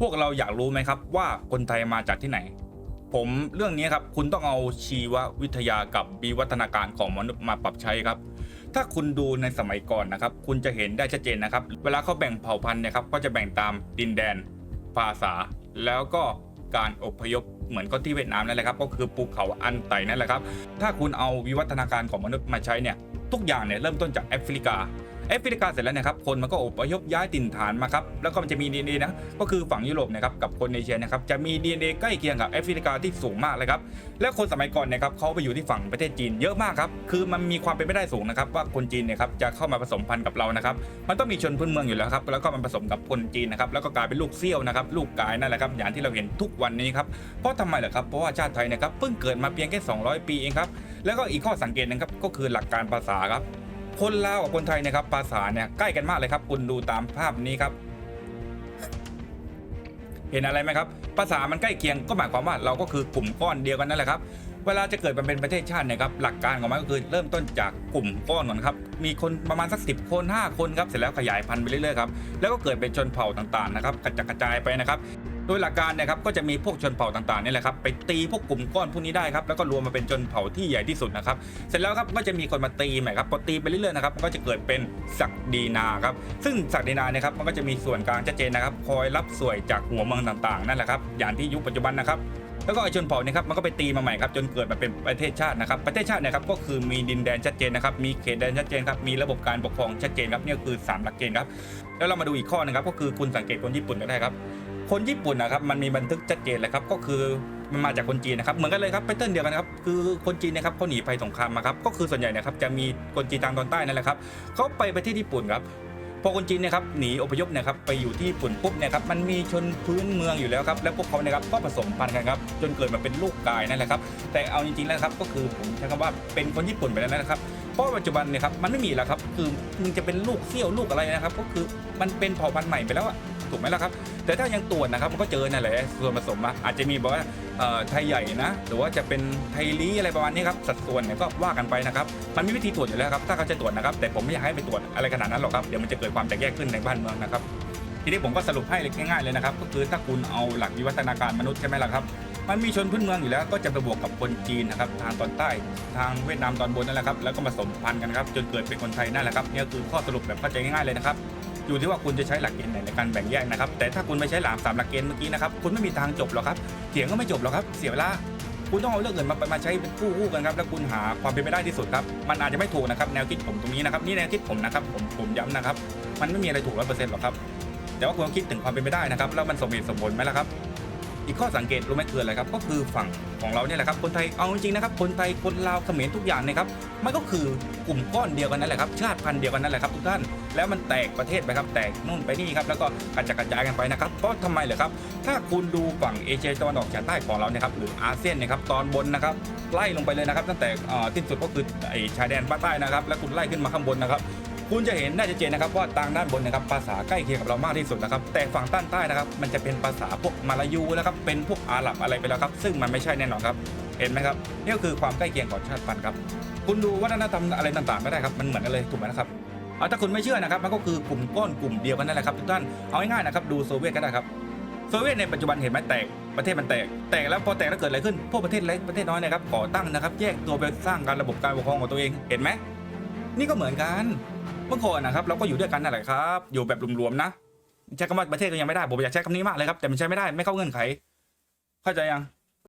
พวกเราอยากรู้ไหมครับว่าคนไทยมาจากที่ไหน ผมเรื่องนี้ครับคุณต้องเอาชีววิทยากับวิวัฒนาการของมนุษย์มาปรับใช้ครับ ถ้าคุณดูในสมัยก่อนนะครับ คุณจะเห็นได้ชัดเจนนะครับ เวลาเขาแบ่งเผ่าพันธุ์เนี่ยครับก็จะแบ่งตามดินแดน ภาษา แล้วก็การอพยพเหมือนก็ที่เวียดนามนั่นแหละครับ ก็คือภูเขาอันไตนั่นแหละครับ ถ้าคุณเอาวิวัฒนาการของมนุษย์มาใช้เนี่ยทุกอย่างเนี่ยเริ่มต้นจากแอฟริกา แอฟริกาเสร็จแล้วนะครับคนมันก็อพยพย้ายถิ่นฐานมาครับแล้วก็มันจะมี DNA นะก็คือฝั่งยุโรปนะครับกับคนเอเชียนะครับจะมี DNA ใกล้เคียงกับแอฟริกาที่สูงมากเลยครับและคนสมัยก่อนนี่ยครับเขาไปอยู่ที่ฝั่งประเทศจีนเยอะมากครับคือมันมีความเป็นไปได้สูงนะครับว่าคนจีนเนี่ยครับจะเข้ามาผสมพันธุ์กับเรานะครับมันต้องมีชนพื้นเมืองอยู่แล้วครับแล้วก็มันผสมกับคนจีนนะครับแล้วก็กลายเป็นลูกเซี่ยวนะครับลูกกายนั่นแหละครับอย่างที่เราเห็นทุกวันนี้ครับเพราะทำไมเหรอครับเพราะว่าชาติไทยนะครับเพิ่งเกิดมาเพียงแค่ 200 ปีเองครับแล้วก็อีกข้อสังเกตนึงครับก็คือหลักการภาษาครับ คนลาวกับคนไทยนะครับภาษาเนี่ยใกล้กันมากเลยครับ คุณดูตามภาพนี้ครับ เห็นอะไรไหมครับ ภาษามันใกล้เคียงก็หมายความว่าเราก็คือกลุ่มก้อนเดียวกันนั่นแหละครับเวลาจะเกิดมาเป็นประเทศชาติเนี่ยครับหลักการของมันก็คือเริ่มต้นจากกลุ่มก้อนก่อนครับมีคนประมาณสักสิคน 5 คนครับเสร็จแล้วขยายพันธุ์ไปเรื่อยๆครับแล้วก็เกิดเป็นชนเผ่าต่างๆนะครับกระจายไปนะครับ โดยหลักการเนะครับก็จะมีพวกชนเผ่าต่างๆนี่แหละครับไปตีพวกกลุ่มก้อนพวกนี้ได้ครับแล้วก็รวมมาเป็นชนเผ่าที่ใหญ่ที่สุดนะครับเสร็จแล้วครับก็จะมีคนมาตีใหม่ครับพอตีไปเรื่อยๆนะครับมันก็จะเกิดเป็นศักดีนาครับซึ่งศักดีนาเนี่ยครับมันก็จะมีส่วนกลางชัดเจนนะครับคอยรับสวยจากหัวเมืองต่างๆนั่นแหละครับอย่างที่ยุคปัจจุบันนะครับแล้วก็ไอชนเผ่าเนี่ยครับมันก็ไปตีมาใหม่ครับจนเกิดมาเป็นประเทศชาตินะครับประเทศชาติเนี่ยครับก็คือมีดินแดนชัดเจนนะครับมีเขตแดนชัดเจนครับมีระบบการปกครองชัดเจนครับนี่คือสามหลักเกณฑ์ครับแล้วเรามาดูอีกข้อนึงครับก็คือคุณสังเกตคนญี่ปุ่นก็ได้ครับ คนญี่ปุ่นนะครับมันมีบันทึกชัดเจนเลยครับก็คือมันมาจากคนจีนนะครับเหมือนกันเลยครับแพทเทิร์นเดียวกันครับคือคนจีนนะครับเขาหนีภัยสงครามมาครับก็คือส่วนใหญ่นะครับจะมีคนจีนทางตอนใต้นั่นแหละครับเขาไปประเทศญี่ปุ่นครับพอคนจีนเนี่ยครับหนีอพยพเนี่ยครับไปอยู่ที่ญี่ปุ่นปุ๊บเนี่ยครับมันมีชนพื้นเมืองอยู่แล้วครับแล้วพวกเขาเนี่ยครับก็ผสมพันธุ์กันครับจนเกิดมาเป็นลูกกายนั่นแหละครับแต่เอาจริงๆแล้วครับก็คือผมใช้คำว่าเป็นคนญี่ปุ่นไปแล้วนะครับ เพราะปัจจุบันเนี่ยครับมันไม่มีแล้วครับคือมึงจะเป็นลูกเซี่ยวลูกอะไรนะครับก็คือมันเป็นเผ่าพันธุ์ใหม่ไปแล้วอะถูกไหมล่ะครับ แต่ถ้ายังตรวจนะครับมันก็เจอนั่นแหละส่วนผสมอะอาจจะมีบอกว่าไทยใหญ่นะหรือว่าจะเป็นไทยลีอะไรประมาณนี้ครับสัดส่วนเนี่ยก็ว่ากันไปนะครับมันมีวิธีตรวจอยู่แล้วครับถ้าเขาจะตรวจนะครับแต่ผมไม่อยากให้ไปตรวจอะไรขนาดนั้นหรอกครับเดี๋ยวมันจะเกิดความแตกแยกขึ้นในบ้านเมืองนะครับทีนี้ผมก็สรุปให้เลยง่ายๆเลยนะครับ ก็คือถ้าคุณเอาหลักวิวัฒนาการมนุษย์ใช่ไหมล่ะครับ มันมีชนพื้นเมืองอยู่แล้ว ก็จะไปบวกกับคนจีนนะครับทางตอนใต้ทางเวียดนามตอนบนนั่นแหละครับแล้วก็มาผสมพันธุ์กันครับจนเกิดเป็นคนไทยนั่นแหละครับเนี่ยคือข้อสรุปแบบเข้าใจง่ายๆเลยนะครับอยู่ที่ว่าคุณจะใช้หลักเกณฑ์ไหนในการแบ่งแยกนะครับแต่ถ้าคุณไม่ใช้หลักสามหลักเกณฑ์เมื่อกี้นะครับคุณไม่มีทางจบหรอกครับเถียงก็ไม่จบหรอกครับเสียเวลาคุณต้องเอาเรื่องอื่นมามาใช้เป็นคู่คู่กันครับแล้วคุณหาความเป็นไปได้ที่สุดครับมันอาจจะไม่ถูกนะครับแนวคิดผมตรงนี้นะครับนี่แนวคิดผมนะครับผมผมย้ำนะครับ มันไม่มีอะไรถูกร้อยเปอร์เซ็นต์หรอกครับแต่ว่าคุณต้องคิดถึงความเป็นไปได้นะครับแล้วมันสมเหตุสมผลไหมล่ะครับ อีกข้อสังเกตรู้ไหมคืออะไรครับ ก็คือฝั่งของเราเนี่ยแหละครับ คนไทยเอาจริงๆนะครับ คนไทยคนลาวเขมรทุกอย่างเนะครับ มันก็คือกลุ่มก้อนเดียวกันนั่นแหละครับ ชาติพันธุ์เดียวกันนั่นแหละครับทุกท่าน แล้วมันแตกประเทศไปครับ แตกนู่นไปนี่ครับ แล้วก็กระจัดกระจายกันไปนะครับ เพราะทำไมเหรอครับ ถ้าคุณดูฝั่งเอเชียตะวันออกเฉียงใต้ของเราเนี่ยครับ หรืออาเซียนเนี่ยครับ ตอนบนนะครับ ไล่ลงไปเลยนะครับ ตั้งแต่ที่สุดก็คือไอชายแดนภาคใต้นะครับ แล้วคุณไล่ขึ้นมาข้างบนนะครับ คุณจะเห็นได้ชัดเจนนะครับว่าทางด้านบนนะครับภาษาใกล้เคียงกับเรามากที่สุดนะครับแต่ฝั่งด้านใต้นะครับมันจะเป็นภาษาพวกมาลายูนะครับเป็นพวกอาหรับอะไรไปแล้วครับซึ่งมันไม่ใช่แน่นอนครับเห็นไหมครับนี่ก็คือความใกล้เคียงของชาติพันธุ์ครับคุณดูวัฒนธรรมอะไรต่างๆก็ได้ครับมันเหมือนกันเลยถูกไหมนะครับเอาถ้าคุณไม่เชื่อนะครับมันก็คือกลุ่มก้อนกลุ่มเดียวกันนั่นแหละครับทุกท่านเอาง่ายๆนะครับดูโซเวียตก็ได้ครับโซเวียตในปัจจุบันเห็นไหมแตกประเทศมันแตกแตกแล้วพอแตกแล้วเกิดอะไรขึ้น พวกประเทศเล็กประเทศน้อยนะครับก่อตั้งนะครับ แยกตัวไปสร้างการระบบการปกครองของตัวเองเห็นไหมนี่ก็เหมือนกัน เมื่อก่อนนะครับเราก็อยู่ด้วยกันนั่นแหละครับ อยู่แบบรวมๆนะใช้คำว่าประเทศก็ยังไม่ได้ผมอยากใช้คำนี้มากเลยครับแต่มันใช้ไม่ได้ไม่เข้าเงื่อนไข เข้าใจยัง